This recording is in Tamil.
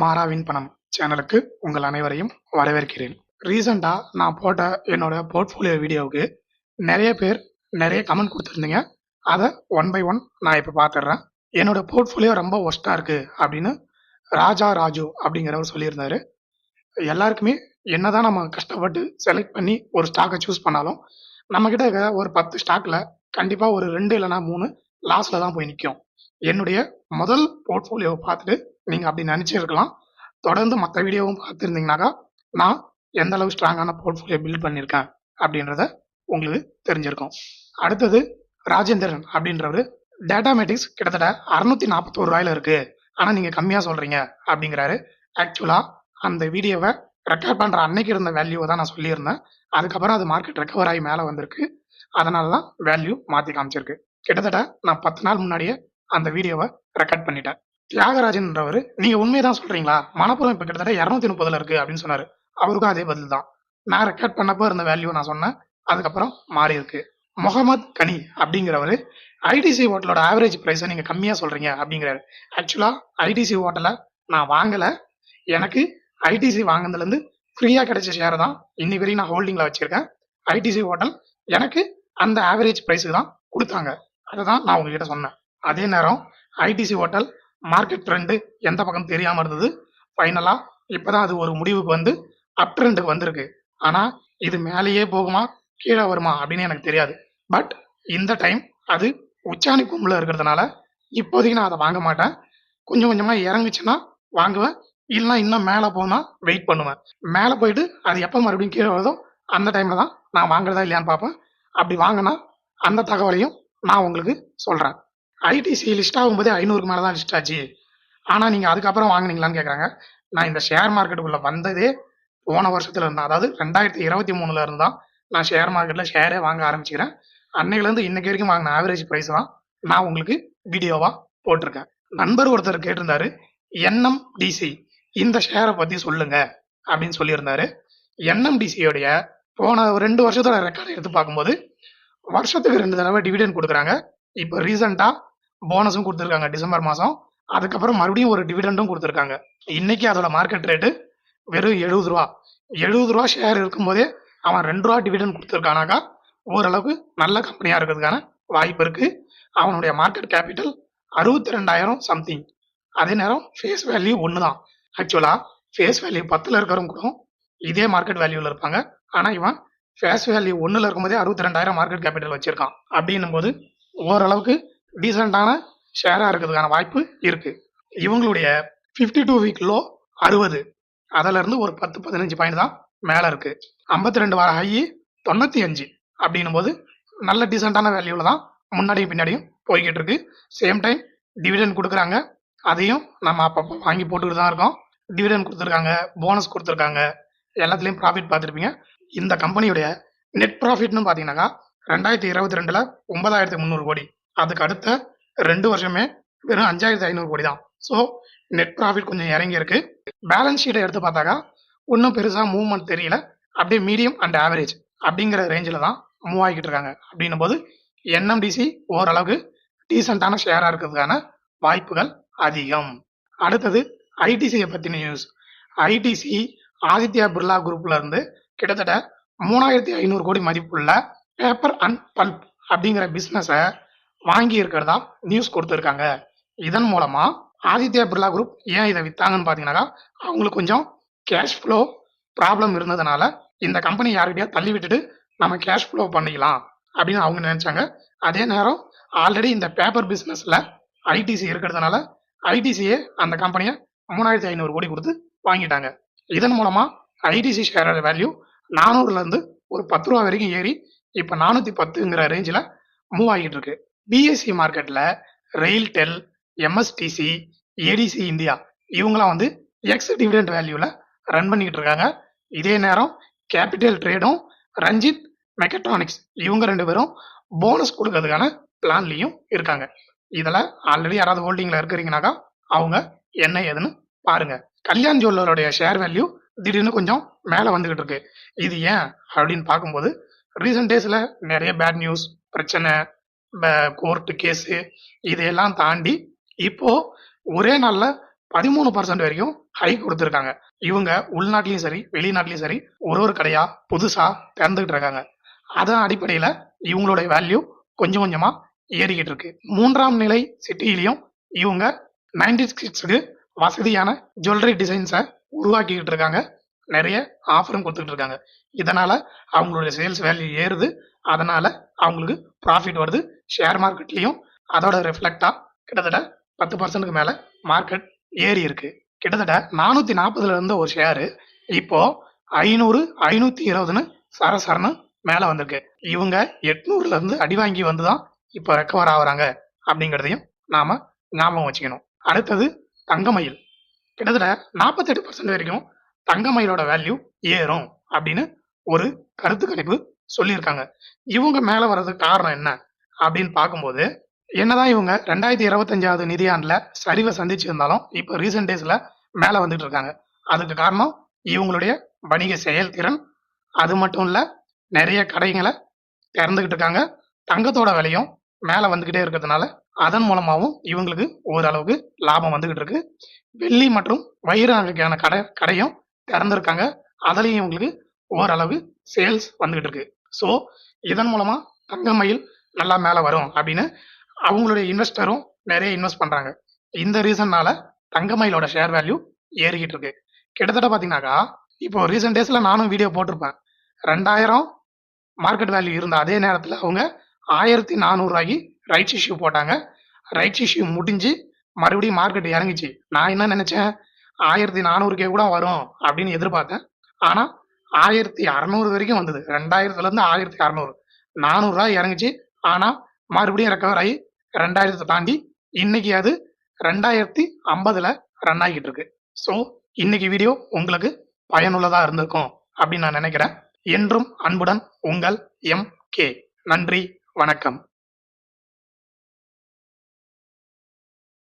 மாறாவின் பணம் சேனலுக்கு உங்கள் அனைவரையும் வரவேற்கிறேன். ரீசெண்டாக நான் போட்ட என்னோட போர்ட்ஃபோலியோ வீடியோவுக்கு நிறைய பேர் நிறைய கமெண்ட் கொடுத்துருந்தீங்க. அதை ஒன் பை ஒன் நான் இப்போ பார்த்துடுறேன் என்னோட போர்ட்ஃபோலியோ ரொம்ப ஒஸ்ட்டாக இருக்குது அப்படின்னு ராஜா ராஜு அப்படிங்கிறவர் சொல்லியிருந்தார். எல்லாருக்குமே என்னதான் நம்ம கஷ்டப்பட்டு செலக்ட் பண்ணி ஒரு ஸ்டாக்கை சூஸ் பண்ணாலும் நம்மக்கிட்ட இருக்கிற ஒரு பத்து ஸ்டாக்ல கண்டிப்பாக ஒரு ரெண்டு இல்லைனா மூணு லாஸில் தான் போய் நிற்கும் என்னுடைய முதல் போர்ட்ஃபோலியோவை பார்த்துட்டு நீங்கள் அப்படி நினச்சிருக்கலாம் தொடர்ந்து மற்ற வீடியோவும் பார்த்துருந்தீங்கனாக்கா நான் எந்த அளவு ஸ்ட்ராங்கான போர்ட்ஃபோலியோ பில்ட் பண்ணியிருக்கேன் அப்படின்றத உங்களுக்கு தெரிஞ்சிருக்கும். அடுத்தது ராஜேந்திரன் அப்படின்றவர் டேட்டாமேட்டிக்ஸ் கிட்டத்தட்ட அறுநூத்தி நாற்பத்தோரு ரூபாயில இருக்கு. ஆனால் நீங்கள் கம்மியாக சொல்கிறீங்க அப்படிங்கிறாரு. ஆக்சுவலாக அந்த வீடியோவை ரெக்கார்ட் பண்ணுற அன்னைக்கு இருந்த வேல்யூவை தான் நான் சொல்லியிருந்தேன். அதுக்கப்புறம் அது மார்க்கெட் ரெக்கவர் ஆகி மேலே வந்திருக்கு. அதனால தான் வேல்யூ மாற்றி காமிச்சிருக்கு. கிட்டத்தட்ட நான் பத்து நாள் முன்னாடியே அந்த வீடியோவை ரெக்கார்ட் பண்ணிட்டேன். தியாகராஜன்ன்றவர் நீங்க உண்மையை தான் சொல்றீங்களா? மணப்புறம் இப்ப கிட்டத்தட்ட இரநூத்தி முப்பதுல இருக்கு அப்படின்னு சொன்னாரு. அவருக்கும் அதே பதில் தான். நான் ரெக்கார்ட் பண்ணப்போ இருந்த வேல்யூ நான் சொன்னேன். அதுக்கப்புறம் மாறி இருக்கு. முகமது கனி அப்படிங்கிறவர் ஐடிசி ஹோட்டலோட ஆவரேஜ் ப்ரைஸை நீங்கள் கம்மியாக சொல்கிறீங்க அப்படிங்கிறாரு. ஆக்சுவலாக ஐடிசி ஹோட்டலை நான் வாங்கலை. எனக்கு ஐடிசி வாங்கினதுலேருந்து ஃப்ரீயாக கிடைச்ச ஷேர் தான் இன்னி வரையும் நான் ஹோல்டிங்கில் வச்சுருக்கேன். ஐடிசி ஹோட்டல் எனக்கு அந்த ஆவரேஜ் ப்ரைஸுக்கு தான் கொடுத்தாங்க. அதை தான் நான் உங்ககிட்ட சொன்னேன். அதே நேரம் ஐடிசி ஹோட்டல் மார்க்கெட் ட்ரெண்டு எந்த பக்கம் தெரியாமல் இருந்தது. ஃபைனலாக இப்போ தான் அது ஒரு முடிவுக்கு வந்து அப் ட்ரெண்டுக்கு வந்திருக்கு. ஆனால் இது மேலேயே போகுமா கீழே வருமா அப்படின்னு எனக்கு தெரியாது. பட் இந்த டைம் அது உச்சாணி கும்பல இருக்கிறதுனால இப்போதைக்கு நான் அதை வாங்க மாட்டேன். கொஞ்சம் கொஞ்சமாக இறங்குச்சுன்னா வாங்குவேன். இல்லைன்னா இன்னும் மேலே போனால் வெயிட் பண்ணுவேன். மேலே போயிட்டு அது எப்போ மறுபடியும் கீழே வருதோ அந்த டைமில் தான் நான் வாங்குறதா இல்லையான்னு பார்ப்பேன். அப்படி வாங்கினா அந்த தகவலையும் நான் உங்களுக்கு சொல்கிறேன் ஐடிசி லிஸ்ட் ஆகும்போதே ஐநூறுக்கு மேலே தான் லிஸ்ட் ஆச்சு. ஆனால் நீங்கள் அதுக்கப்புறம் வாங்குனீங்களான்னு கேட்குறாங்க நான் இந்த ஷேர் மார்க்கெட்டுக்குள்ளே வந்ததே போன வருஷத்துல இருந்தேன் அதாவது ரெண்டாயிரத்தி இருபத்தி மூணுல இருந்தா நான் ஷேர் மார்க்கெட்டில் ஷேரே வாங்க ஆரம்பிச்சுக்கிறேன். அன்னையிலேருந்து இன்னைக்கு வரைக்கும் வாங்கின ஆவரேஜ் ப்ரைஸ் தான் நான் உங்களுக்கு வீடியோவாக போட்டிருக்கேன். நண்பர் ஒருத்தர் கேட்டிருந்தாரு என்எம்டிசி இந்த ஷேரை பற்றி சொல்லுங்க அப்படின்னு சொல்லியிருந்தாரு. என்எம்டிசியோடைய போன ரெண்டு வருஷத்தோட ரெக்கார்டை எடுத்து பார்க்கும்போது வருஷத்துக்கு ரெண்டு தடவை டிவிடெண்ட் கொடுக்குறாங்க. இப்போ ரீசெண்டாக போனஸும் கொடுத்துருக்காங்க டிசம்பர் மாதம் அதுக்கப்புறம் மறுபடியும் ஒரு டிவிடெண்டும் கொடுத்துருக்காங்க. இன்னைக்கு அதோட மார்க்கெட் ரேட்டு வெறும் எழுபது ரூபா. எழுபது ரூபா ஷேர் இருக்கும்போதே அவன் ரெண்டு ரூபா டிவிடெண்ட் கொடுத்துருக்கானாக்கா ஓரளவுக்கு நல்ல கம்பெனியாக இருக்கிறதுக்கான வாய்ப்பு இருக்குது அவனுடைய மார்க்கெட் கேபிட்டல் அறுபத்தி ரெண்டாயிரம் சம்திங் அதே நேரம் ஃபேஸ் வேல்யூ ஒன்று தான் ஆக்சுவலாக ஃபேஸ் வேல்யூ பத்தில் இருக்கிறவங்க கூட இதே மார்க்கெட் வேல்யூவில் இருப்பாங்க. ஆனால் இவன் ஃபேஸ் வேல்யூ ஒன்றில் இருக்கும்போதே அறுபத்தி ரெண்டாயிரம் மார்க்கெட் கேபிட்டல் வச்சுருக்கான். அப்படின்னும் போது ஓரளவுக்கு டீசெண்டான ஷேராக இருக்கிறதுக்கான வாய்ப்பு இருக்கு. இவங்களுடைய ஃபிஃப்டி டூ வீக் லோ அறுபது. அதிலிருந்து ஒரு பத்து பதினஞ்சு பாயிண்ட் தான் மேலே இருக்கு. ஐம்பத்தி ரெண்டு வார ஹை தொண்ணூற்றி அஞ்சு அப்படின்னும் போது நல்ல டீசெண்டான வேல்யூவில் தான் முன்னாடியும் பின்னாடியும் போய்கிட்டு இருக்கு. சேம் டைம் டிவிடெண்ட் கொடுக்குறாங்க. அதையும் நம்ம அப்பப்போ வாங்கி போட்டுக்கிட்டு தான் இருக்கோம். டிவிடெண்ட் கொடுத்துருக்காங்க போனஸ் கொடுத்துருக்காங்க. எல்லாத்துலேயும் ப்ராஃபிட் பார்த்துருப்பீங்க. இந்த கம்பெனியுடைய நெட் ப்ராஃபிட்னு பார்த்தீங்கன்னாக்கா ரெண்டாயிரத்தி இருபத்தி ரெண்டில் ஒன்பதாயிரத்தி முந்நூறு கோடி. அதுக்கு அடுத்த ரெண்டு வருஷமே வெறும் அஞ்சாயிரத்தி ஐநூறு கோடி தான். ஸோ நெட் ப்ராஃபிட் கொஞ்சம் இறங்கி இருக்கு பேலன்ஸ் ஷீட்டை எடுத்து பார்த்தாக்கா ஒன்றும் பெருசாக மூவ்மெண்ட் தெரியல. அப்படியே மீடியம் அண்ட் ஆவரேஜ் அப்படிங்கிற ரேஞ்சில் தான் மூவ் ஆகிட்டு இருக்காங்க. அப்படின்னும் போது என்எம்டிசி ஓரளவுக்கு டீசெண்டான ஷேராக இருக்கிறதுக்கான வாய்ப்புகள் அதிகம். அடுத்தது ஐடிசியை பற்றின நியூஸ் ஐடிசி ஆதித்யா பிர்லா குரூப்ல இருந்து கிட்டத்தட்ட மூணாயிரத்தி ஐநூறு கோடி மதிப்புள்ள பேப்பர் அண்ட் பல்ப் அப்படிங்கிற பிஸ்னஸை வாங்கி இருக்கிறதா நியூஸ் கொடுத்துருக்காங்க. இதன் மூலமா ஆதித்யா பிர்லா குரூப் ஏன் இதை வித்தாங்கன்னு பார்த்தீங்கன்னாக்கா அவங்களுக்கு கொஞ்சம் கேஷ் ஃப்ளோ ப்ராப்ளம் இருந்ததுனால இந்த கம்பெனி யார்கிட்டயா தள்ளி விட்டுட்டு நம்ம கேஷ் ஃப்ளோ பண்ணிக்கலாம் அப்படின்னு அவங்க நினைச்சாங்க. அதே நேரம் ஆல்ரெடி இந்த பேப்பர் பிஸ்னஸ்ல ஐடிசி இருக்கிறதுனால ஐடிசியே அந்த கம்பெனியை மூணாயிரத்தி ஐநூறு கோடி கொடுத்து வாங்கிட்டாங்க. இதன் மூலமா ஐடிசி ஷேரோட வேல்யூ நானூறுல இருந்து ஒரு பத்து ரூபா வரைக்கும் ஏறி இப்ப நானூத்தி பத்துங்கிற ரேஞ்சில் மூவ் ஆகிட்டு இருக்கு. பிஎஸ்சி மார்க்கெட்டில் ரெயில்டெல் எம்எஸ்டிசி ஏடிசி இந்தியா இவங்களாம் வந்து எக்ஸ் டிவிடெண்ட் வேல்யூவில் ரன் பண்ணிக்கிட்டு இருக்காங்க. இதே நேரம் கேபிட்டல் ட்ரேடும் ரஞ்சித் மெக்கட்ரானிக்ஸ் இவங்க ரெண்டு பேரும் போனஸ் கொடுக்கறதுக்கான பிளான்லயும் இருக்காங்க. இதில் ஆல்ரெடி யாராவது ஹோல்டிங்கில் இருக்கிறீங்கனாக்கா அவங்க என்ன ஏதுன்னு பாருங்க. கல்யாண் ஜுவல்லருடைய ஷேர் வேல்யூ திடீர்னு கொஞ்சம் மேலே வந்துக்கிட்டு இருக்கு. இது ஏன் அப்படின்னு பார்க்கும்போது ரீசெண்ட் டேஸில் நிறைய பேட் நியூஸ் பிரச்சனை கோர்ட்டு கேஸு இதையெல்லாம் தாண்டி இப்போ ஒரே நாளில் பதிமூணு பர்சன்ட் வரைக்கும் ஹை கொடுத்துருக்காங்க. இவங்க உள்நாட்டிலையும் சரி வெளிநாட்டிலையும் சரி ஒரு ஒரு கடையாக புதுசாக திறந்துக்கிட்டு இருக்காங்க. அதன் அடிப்படையில் இவங்களுடைய வேல்யூ கொஞ்சம் கொஞ்சமாக ஏறிக்கிட்டு இருக்கு. மூன்றாம் நிலை சிட்டியிலையும் இவங்க நைன்டி சிக்ஸுக்கு வசதியான ஜுவல்லரி டிசைன்ஸை உருவாக்கிக்கிட்டு இருக்காங்க. நிறைய ஆஃபரும் கொடுத்துக்கிட்டு இருக்காங்க. இதனால் அவங்களுடைய சேல்ஸ் வேல்யூ ஏறுது. அதனால அவங்களுக்கு ப்ராஃபிட் வருது. ஷேர் மார்க்கெட்லேயும் அதோட ரிஃப்ளெக்டாக கிட்டத்தட்ட பத்து பர்சன்ட்டுக்கு மேலே மார்க்கெட் ஏறி இருக்கு. கிட்டத்தட்ட நானூற்றி நாற்பதுல இருந்த ஒரு ஷேரு இப்போ ஐநூறு ஐநூற்றி இருபதுன்னு சரசரன்னு மேலே வந்திருக்கு. இவங்க எட்நூறுலேருந்து அடி வாங்கி வந்து தான் இப்போ ரெக்கவர் ஆகுறாங்க அப்படிங்கிறதையும் நாம் ஞாபகம் வச்சுக்கணும். அடுத்தது தங்கமயில். கிட்டத்தட்ட நாற்பத்தெட்டு பர்சன்ட் வரைக்கும் தங்கமயிலோட வேல்யூ ஏறும் அப்படின்னு ஒரு கருத்து கணிப்பு சொல்லியிருக்காங்க. இவங்க மேலே வர்றதுக்கு காரணம் என்ன? அப்படின்னு பார்க்கும்போது என்னதான் இவங்க ரெண்டாயிரத்தி இருபத்தஞ்சாவது நிதியாண்டில் சரிவை சந்திச்சிருந்தாலும் இப்போ ரீசெண்ட் டேஸில் மேலே வந்துட்டு இருக்காங்க அதுக்கு காரணம் இவங்களுடைய வணிக செயல்திறன். அது மட்டும் இல்லை நிறைய கடைகளை திறந்துக்கிட்டு இருக்காங்க தங்கத்தோட விலையும் மேலே வந்துக்கிட்டே இருக்கிறதுனால அதன் மூலமாகவும் இவங்களுக்கு ஓரளவுக்கு லாபம் வந்துக்கிட்டு இருக்கு வெள்ளி மற்றும் வயிறு நகைக்கான கடை கடையும் திறந்துருக்காங்க. அதுலேயும் இவங்களுக்கு ஓரளவு சேல்ஸ் வந்துகிட்டு இருக்கு ஸோ இதன் மூலமாக தங்கமயில் நல்லா மேலே வரும் அப்படின்னு அவங்களுடைய இன்வெஸ்டரும் நிறைய இன்வெஸ்ட் பண்ணுறாங்க இந்த ரீசன்னால தங்கமயிலோட ஷேர் வேல்யூ ஏறிக்கிட்டு இருக்கு. கிட்டத்தட்ட பார்த்தீங்கன்னாக்கா இப்போ ரீசெண்ட் டேஸில் நானும் வீடியோ போட்டிருப்பேன். ரெண்டாயிரம் மார்க்கெட் வேல்யூ இருந்த அதே நேரத்தில் அவங்க ஆயிரத்தி நானூறுரூவாய்க்கு ரைட்ஸ் இஷ்யூ போட்டாங்க. ரைட்ஸ் இஷ்யூ முடிஞ்சு மறுபடியும் மார்க்கெட் இறங்கிச்சு. நான் என்ன நினச்சேன்? ஆயிரத்தி நானூறுக்கே கூட வரும் அப்படின்னு எதிர்பார்த்தேன். ஆனால் ஆயிரத்தி அறநூறு வரைக்கும் வந்தது. ரெண்டாயிரத்துல இருந்து ஆயிரத்தி அறநூறு. நானூறுரூவா இறங்குச்சு. ஆனா மறுபடியும் ரெக்கவர் ஆகி ரெண்டாயிரத்தை தாண்டி இன்னைக்கு அது ரெண்டாயிரத்தி ஐம்பதுல ரன் ஆகிட்டு இருக்கு. ஸோ இன்னைக்கு வீடியோ உங்களுக்கு பயனுள்ளதா இருந்திருக்கும் அப்படின்னு நான் நினைக்கிறேன். என்றும் அன்புடன் உங்கள் எம் கே நன்றி வணக்கம்.